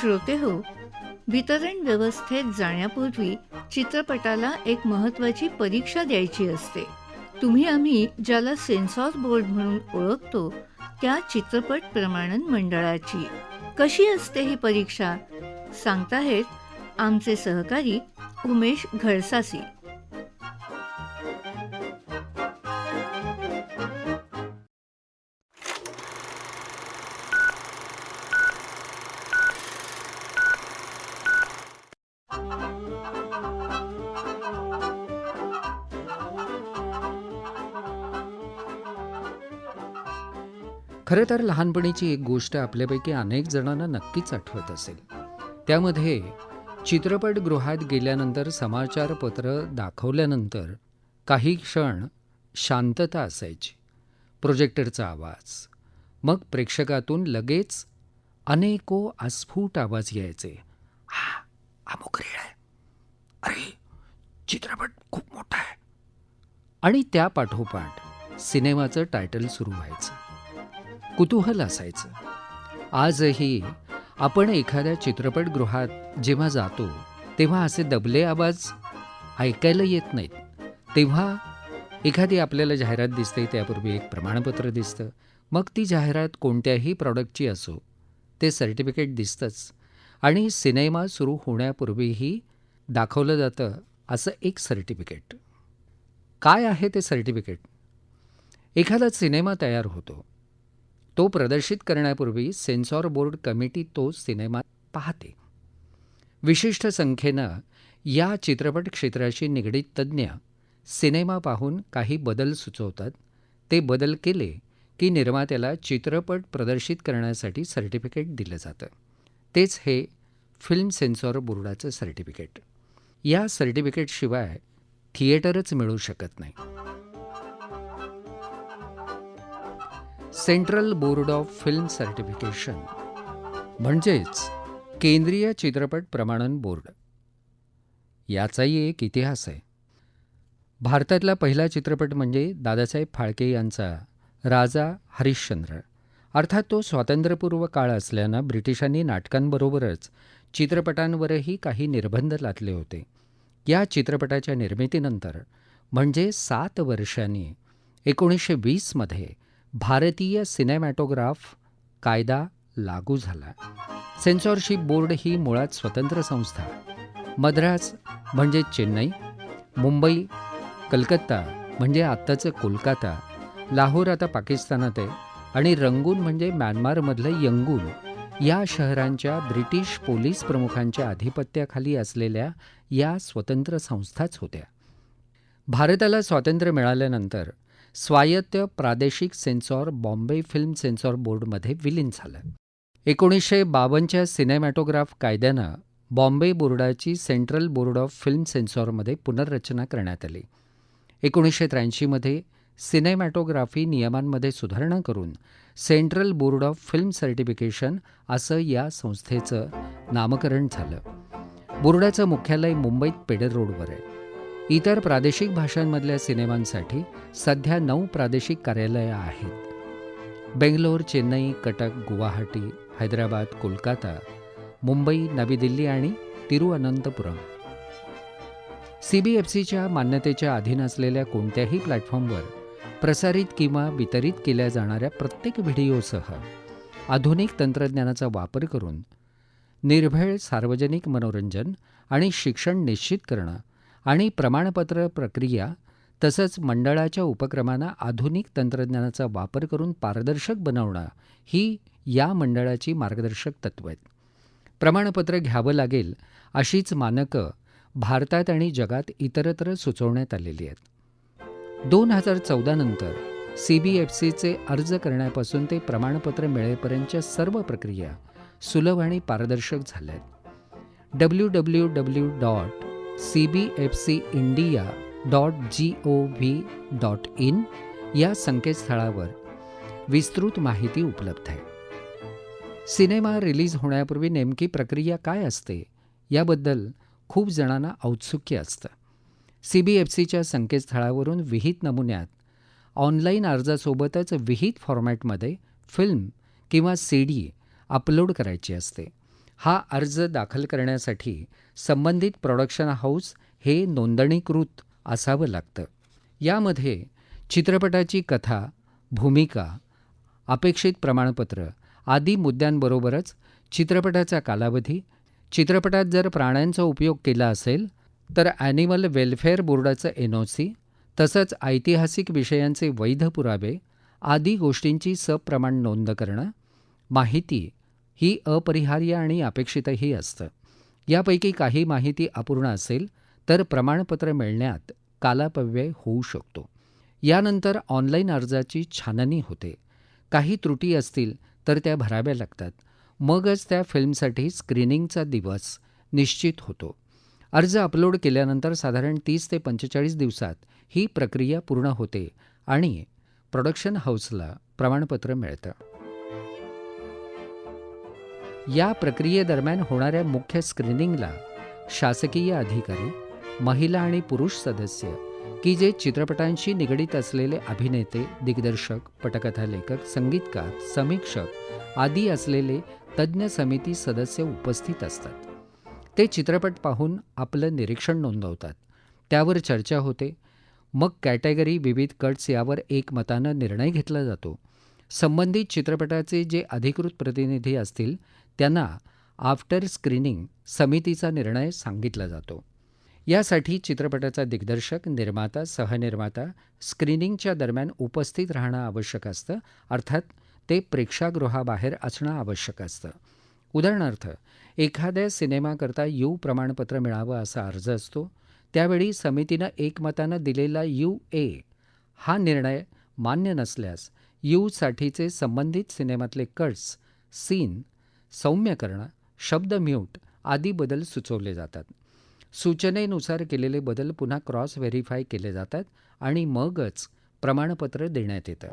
श्रोते हो. वितरण व्यवस्थेत जाण्यापूर्वी चित्रपटाला एक महत्वाची परीक्षा द्यायची असते. तुम्ही आम्ही ज्याला सेन्सॉर बोर्ड म्हणून ओळखतो त्या चित्रपट प्रमाणन मंडळाची. कशी असते ही परीक्षा? सांगताहेत आमचे सहकारी उमेश घळसासी तर लहानपणीची एक गोष्ट आपल्यापैकी अनेक जणांना नक्कीच आठवत असेल. त्यामध्ये चित्रपटगृहात गेल्यानंतर समाचारपत्र दाखवल्यानंतर काही क्षण शांतता असायची. प्रोजेक्टरचा आवाज मग प्रेक्षकातून लगेच अनेको अस्फुट आवाज यायचे. हा अमुक रेळ आहे. अरे चित्रपट खूप मोठा आहे. आणि त्या पाठोपाठ सिनेमाचं टायटल सुरू व्हायचं. कुतूहल असायचं. आजही आपण एखाद्या चित्रपटगृहात जेव्हा जातो तेव्हा असे दबले आवाज ऐकायला येत नाहीत. तेव्हा एखादी आपल्याला जाहिरात दिसते त्यापूर्वी एक प्रमाणपत्र दिसतं. मग ती जाहिरात कोणत्याही प्रॉडक्टची असो ते सर्टिफिकेट दिसतंच. आणि सिनेमा सुरू होण्यापूर्वीही दाखवलं जातं असं एक सर्टिफिकेट. काय आहे ते सर्टिफिकेट? एखादा सिनेमा तयार होतो. तो प्रदर्शित करण्यापूर्वी सेन्सॉर बोर्ड कमिटी तो सिनेमा पाहते. विशिष्ट संख्येनं या चित्रपट क्षेत्राशी निगडीत तज्ज्ञ सिनेमा पाहून काही बदल सुचवतात. ते बदल केले की निर्मात्याला चित्रपट प्रदर्शित करण्यासाठी सर्टिफिकेट दिलं जातं. तेच हे फिल्म सेन्सॉर बोर्डाचं सर्टिफिकेट. या सर्टिफिकेटशिवाय थिएटरच मिळू शकत नाही. Central board of film certification म्हणजेच केंद्रीय चित्रपट प्रमाणन बोर्ड. याचाही एक इतिहास आहे. भारतातला पहिला चित्रपट म्हणजे दादासाहेब फाळके यांचा राजा हरिश्चंद्र. अर्थात तो स्वातंत्र्यपूर्व काळ असल्यानं ब्रिटिशांनी नाटकांबरोबरच चित्रपटांवरही काही निर्बंध लादले होते. या चित्रपटाच्या निर्मितीनंतर म्हणजे सात वर्षांनी एकोणीसशे वीसमध्ये भारतीय सिनेमॅटोग्राफ कायदा लागू झाला. सेन्सॉरशिप बोर्ड ही मुळात स्वतंत्र संस्था. मद्रास म्हणजे चेन्नई मुंबई कलकत्ता म्हणजे आत्ताचं कोलकाता लाहोर आता पाकिस्तानात आहे आणि रंगून म्हणजे म्यानमारमधलं यंगून या शहरांच्या ब्रिटिश पोलीस प्रमुखांच्या आधिपत्याखाली असलेल्या या स्वतंत्र संस्थाच होत्या. भारताला स्वातंत्र्य मिळाल्यानंतर स्वायत्त प्रादेशिक सेन्सॉर बॉम्बे फिल्म सेन्सॉर बोर्डमध्ये विलीन झालं. एकोणीसशे बावन्नच्या सिनेमॅटोग्राफ कायद्यानं बॉम्बे बोर्डाची सेंट्रल बोर्ड ऑफ फिल्म सेन्सॉरमध्ये पुनर्रचना करण्यात आली. एकोणीसशे त्र्याऐंशीमध्ये सिनेमॅटोग्राफी नियमांमध्ये सुधारणा करून central board of film certification असं या संस्थेचं नामकरण झालं. बोर्डाचं मुख्यालय मुंबईत पेडर रोडवर आहे. इतर प्रादेशिक भाषांमधल्या सिनेमांसाठी सध्या नऊ प्रादेशिक कार्यालयं आहेत. बेंगलोर चेन्नई कटक गुवाहाटी हैदराबाद कोलकाता मुंबई नवी दिल्ली आणि तिरुअनंतपुरम. सीबीएफसीच्या मान्यतेच्या अधीन असलेल्या कोणत्याही प्लॅटफॉर्मवर प्रसारित किंवा वितरित केल्या जाणाऱ्या प्रत्येक व्हिडिओसह आधुनिक तंत्रज्ञानाचा वापर करून निर्भेळ सार्वजनिक मनोरंजन आणि शिक्षण निश्चित करणं आणि प्रमाणपत्र प्रक्रिया तसंच मंडळाच्या उपक्रमांना आधुनिक तंत्रज्ञानाचा वापर करून पारदर्शक बनवणं ही या मंडळाची मार्गदर्शक तत्त्व आहेत. प्रमाणपत्र घ्यावं लागेल अशीच मानकं भारतात आणि जगात इतरत्र सुचवण्यात आलेली आहेत. दोन हजार चौदा नंतर सी बी एफ सीचे अर्ज करण्यापासून ते प्रमाणपत्र मिळेपर्यंतच्या सर्व प्रक्रिया सुलभ आणि पारदर्शक झाल्या आहेत. W W W dot C B F C India dot G O V dot in या संकेतस्थळावर विस्तृत माहिती उपलब्ध आहे. सिनेमा रिलीज होण्यापूर्वी नेमकी प्रक्रिया काय असते याबद्दल खूप जणांना औत्सुक्य असतं. सी बी एफ सीच्या संकेतस्थळावरून विहित नमुन्यात ऑनलाईन अर्जासोबतच विहित फॉर्मॅटमध्ये फिल्म किंवा सी डी अपलोड करायची असते. हा अर्ज दाखल करण्यासाठी संबंधित प्रॉडक्शन हाऊस हे नोंदणीकृत असावं लागतं. यामध्ये चित्रपटाची कथा भूमिका अपेक्षित प्रमाणपत्र आदी मुद्द्यांबरोबरच चित्रपटाचा कालावधी चित्रपटात जर प्राण्यांचा उपयोग केला असेल तर ॲनिमल वेल्फेअर बोर्डाचं एनओसी तसंच ऐतिहासिक विषयांचे वैध पुरावे आदी गोष्टींची सप्रमाण नोंद करणं माहिती ही अपरिहार्य आणि अपेक्षितही असतं. यापैकी काही माहिती अपूर्ण असेल तर प्रमाणपत्र मिळण्यात कालापव्यय होऊ शकतो. यानंतर ऑनलाईन अर्जाची छाननी होते. काही त्रुटी असतील तर त्या भराव्या लागतात. मगच त्या फिल्मसाठी स्क्रीनिंगचा दिवस निश्चित होतो. अर्ज अपलोड केल्यानंतर साधारण तीस ते पंचेचाळीस दिवसात ही प्रक्रिया पूर्ण होते आणि प्रोडक्शन हाऊसला प्रमाणपत्र मिळतं. या प्रक्रियेदरम्यान होणाऱ्या मुख्य स्क्रीनिंगला शासकीय अधिकारी महिला आणि पुरुष सदस्य की जे चित्रपटांशी निगडीत असलेले अभिनेते दिग्दर्शक पटकथा लेखक संगीतकार समीक्षक आदी असलेले तज्ज्ञ समिती सदस्य उपस्थित असतात. ते चित्रपट पाहून आपलं निरीक्षण नोंदवतात. त्यावर चर्चा होते. मग कॅटेगरी विविध कट्स यावर एकमतानं निर्णय घेतला जातो. संबंधित चित्रपटाचे जे अधिकृत प्रतिनिधी असतील त्यांना आफ्टर स्क्रीनिंग समितीचा निर्णय सांगितला जातो. यासाठी चित्रपटाचा दिग्दर्शक निर्माता सहनिर्माता स्क्रीनिंगच्या दरम्यान उपस्थित राहणं आवश्यक असतं अर्थात ते प्रेक्षागृहाबाहेर असणं आवश्यक असतं. उदाहरणार्थ एखाद्या सिनेमाकरता यू प्रमाणपत्र मिळावं असा अर्ज असतो त्यावेळी समितीनं एकमतानं दिलेला यू ए हा निर्णय मान्य नसल्यास यूसाठीचे संबंधित सिनेमातले कट्स सीन सौम्य करणं शब्द म्यूट आदी बदल सुचवले जातात. सूचनेनुसार केलेले बदल पुन्हा क्रॉस व्हेरीफाय केले जातात आणि मगच प्रमाणपत्र देण्यात येतं.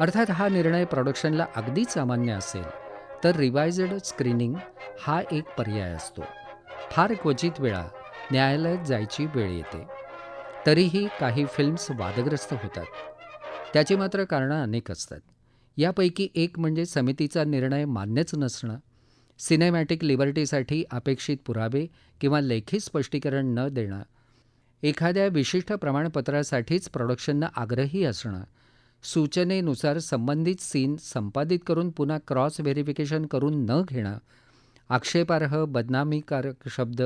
अर्थात हा निर्णय प्रोडक्शनला अगदी सामान्य असेल तर रिवायझड स्क्रीनिंग हा एक पर्याय असतो. फार क्वचित वेळा न्यायालयात जायची वेळ येते. तरीही काही फिल्म्स वादग्रस्त होतात. त्याची मात्र कारणं अनेक असतात. यापैकी एक म्हणजे समितीचा निर्णय मान्यच नसणं सिनेमॅटिक लिबर्टीसाठी अपेक्षित पुरावे किंवा लेखी स्पष्टीकरण न देणं एखाद्या विशिष्ट प्रमाणपत्रासाठीच प्रोडक्शननं आग्रही असणं सूचनेनुसार संबंधित सीन संपादित करून पुन्हा क्रॉस व्हेरिफिकेशन करून न घेणं आक्षेपार्ह बदनामीकारक शब्द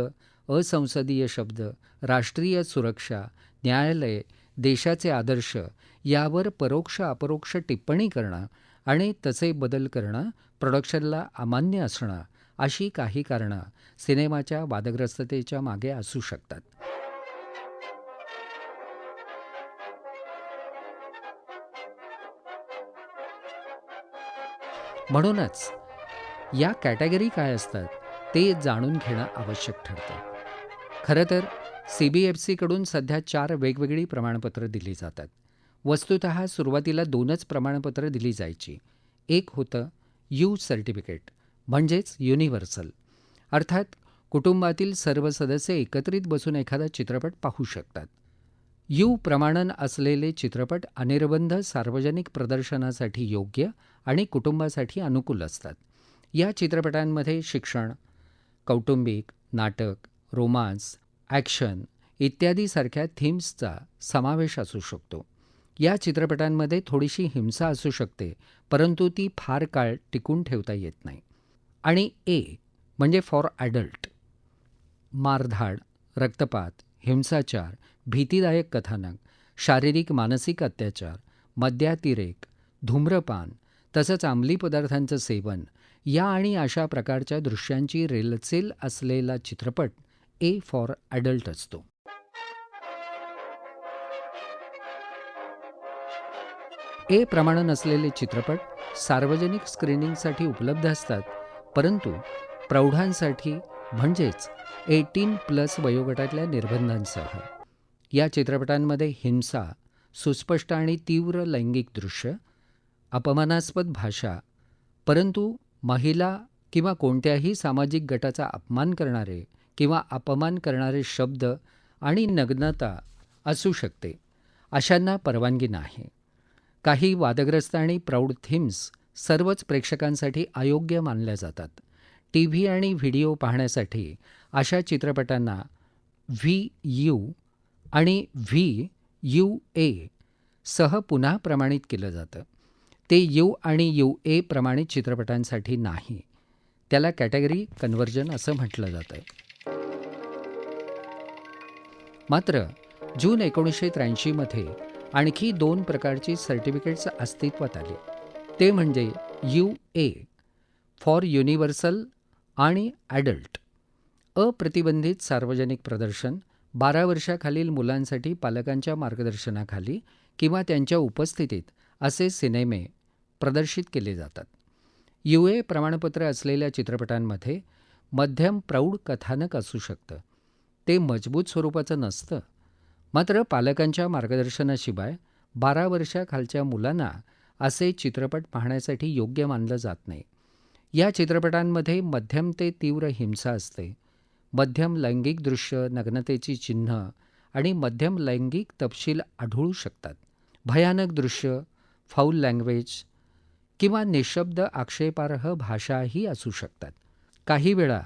असंसदीय शब्द राष्ट्रीय सुरक्षा न्यायालय देशाचे आदर्श यावर परोक्ष अपरोक्ष टिप्पणी करणं आणि तसे बदल करणं प्रोडक्शनला अमान्य असणं अशी काही कारणं सिनेमाच्या वादग्रस्ततेच्या मागे असू शकतात. म्हणूनच या कॅटेगरी काय असतात ते जाणून घेणं आवश्यक ठरतं. खरं तर सी बी एफ सीकडून सध्या चार वेगवेगळी प्रमाणपत्रं दिली जातात. वस्तुत सुरुवातीला दोनच प्रमाणपत्र दिली जायची. एक होतं यू सर्टिफिकेट म्हणजेच युनिव्हर्सल. अर्थात कुटुंबातील सर्व सदस्य एकत्रित बसून एखादा चित्रपट पाहू शकतात. यू प्रमाणन असलेले चित्रपट अनिर्बंध सार्वजनिक प्रदर्शनासाठी योग्य आणि कुटुंबासाठी अनुकूल असतात. या चित्रपटांमध्ये शिक्षण कौटुंबिक नाटक रोमांस ॲक्शन इत्यादी सारख्या थीम्सचा समावेश असू शकतो. या चित्रपटांमध्ये थोडीशी हिंसा असू शकते परंतु ती फार काळ टिकून ठेवता येत नाही. आणि ए म्हणजे फॉर ॲडल्ट मारधाड रक्तपात हिंसाचार भीतीदायक कथानक शारीरिक मानसिक अत्याचार मद्यातिरेक धूम्रपान तसंच अंमली पदार्थांचं सेवन या आणि अशा प्रकारच्या दृश्यांची रेलचेल असलेला चित्रपट ए फॉर ॲडल्ट असतो. ए प्रमाणन असलेले चित्रपट सार्वजनिक स्क्रीनिंगसाठी उपलब्ध असतात परंतु प्रौढांसाठी म्हणजेच एटीन प्लस वयोगटातल्या निर्बंधांसह. या चित्रपटांमध्ये हिंसा सुस्पष्ट आणि तीव्र लैंगिक दृश्य अपमानास्पद भाषा परंतु महिला किंवा कोणत्याही सामाजिक गटाचा अपमान करणारे किंवा अपमान करणारे शब्द आणि नग्नता असू शकते. अशांना परवानगी नाही. काही वादग्रस्त आणि प्रौढ थीम्स सर्वच प्रेक्षकांसाठी अयोग्य मानल्या जातात. टी व्ही आणि व्हिडिओ पाहण्यासाठी अशा चित्रपटांना व्ही यू आणि व्ही यू ए सह पुन्हा प्रमाणित केलं जातं. ते यू आणि यू ए प्रमाणित चित्रपटांसाठी नाही. त्याला कॅटेगरी कन्व्हर्जन असं म्हटलं जातं. मात्र जून एकोणीसशे त्र्याऐंशीमध्ये आणखी दोन प्रकारची सर्टिफिकेट्स अस्तित्वात आली. ते म्हणजे यू ए फॉर युनिव्हर्सल आणि ॲडल्ट. अप्रतिबंधित सार्वजनिक प्रदर्शन बारा वर्षाखालील मुलांसाठी पालकांच्या मार्गदर्शनाखाली किंवा त्यांच्या उपस्थितीत असे सिनेमे प्रदर्शित केले जातात. यू ए प्रमाणपत्र असलेल्या चित्रपटांमध्ये मध्यम प्रौढ कथानक असू शकतं. ते मजबूत स्वरूपाचं नसतं. मात्र पालकांच्या मार्गदर्शनाशिवाय बारा वर्षाखालच्या मुलांना असे चित्रपट पाहण्यासाठी योग्य मानलं जात नाही. या चित्रपटांमध्ये मध्यम ते तीव्र हिंसा असते. मध्यम लैंगिक दृश्य नग्नतेची चिन्ह आणि मध्यम लैंगिक तपशील आढळू शकतात. भयानक दृश्य फाऊल लँग्वेज किंवा निशब्द आक्षेपार्ह भाषाही असू शकतात. काही वेळा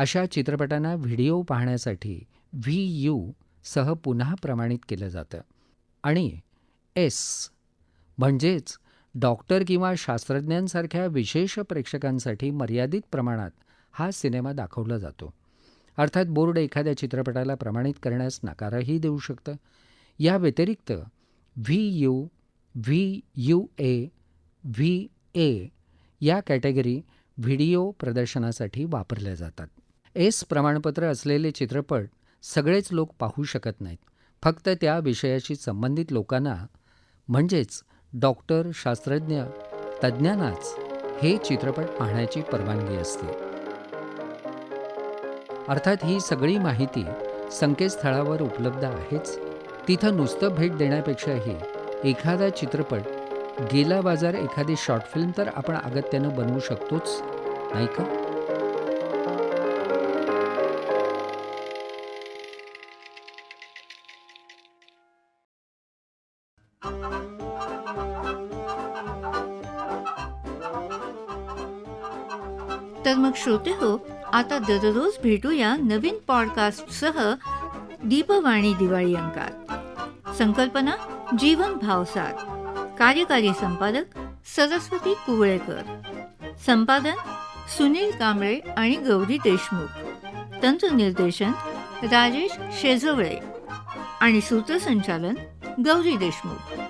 अशा चित्रपटांना व्हिडिओ पाहण्यासाठी व्ही यू सह पुन्हा प्रमाणित केलं जातं. आणि एस म्हणजेच डॉक्टर किंवा शास्त्रज्ञांसारख्या विशेष प्रेक्षकांसाठी मर्यादित प्रमाणात हा सिनेमा दाखवला जातो. अर्थात बोर्ड एखाद्या चित्रपटाला प्रमाणित करण्यास नकारही देऊ शकतं. या व्यतिरिक्त V U V U A V A या कॅटेगरी व्हिडिओ प्रदर्शनासाठी वापरल्या जातात. एस प्रमाणपत्र असलेले चित्रपट सगळेच लोक पाहू शकत नाहीत. फक्त त्या विषयाशी संबंधित लोकांना म्हणजेच डॉक्टर शास्त्रज्ञ तज्ज्ञांनाच हे चित्रपट पाहण्याची परवानगी असते. अर्थात ही सगळी माहिती संकेतस्थळावर उपलब्ध आहेच. तिथं नुसतं भेट देण्यापेक्षाही एखादा चित्रपट गेला बाजार एखादी शॉर्ट फिल्म तर आपण अगत्यानं बनवू शकतोच नाही का? तर मग श्रोते हो आता दररोज भेटूया नवीन पॉडकास्टसह दीपवाणी दिवाळी अंकात. संकल्पना जीवन भावसार. कार्यकारी संपादक सरस्वती कुवळेकर. संपादन सुनील कांबळे आणि गौरी देशमुख. तंत्रनिर्देशन राजेश शेजवळे. आणि सूत्रसंचालन गौरी देशमुख.